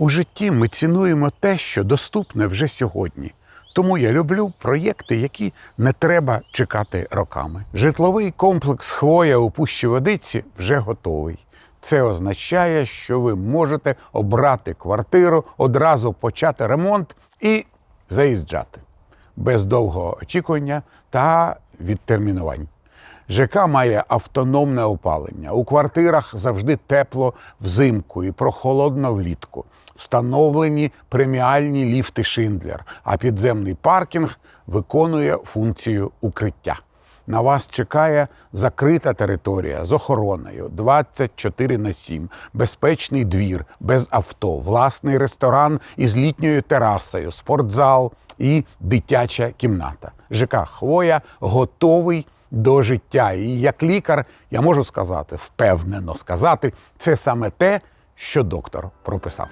У житті ми цінуємо те, що доступне вже сьогодні. Тому я люблю проєкти, які не треба чекати роками. Житловий комплекс Хвоя у Пущі Водиці вже готовий. Це означає, що ви можете обрати квартиру, одразу почати ремонт і заїжджати без довгого очікування та відтермінувань. ЖК має автономне опалення. У квартирах завжди тепло взимку і прохолодно влітку. Встановлені преміальні ліфти Шиндлер, а підземний паркінг виконує функцію укриття. На вас чекає закрита територія з охороною 24 на 7, безпечний двір без авто, власний ресторан із літньою терасою, спортзал і дитяча кімната. ЖК Хвоя готовий до життя. І як лікар я можу сказати, впевнено сказати, це саме те, що доктор прописав.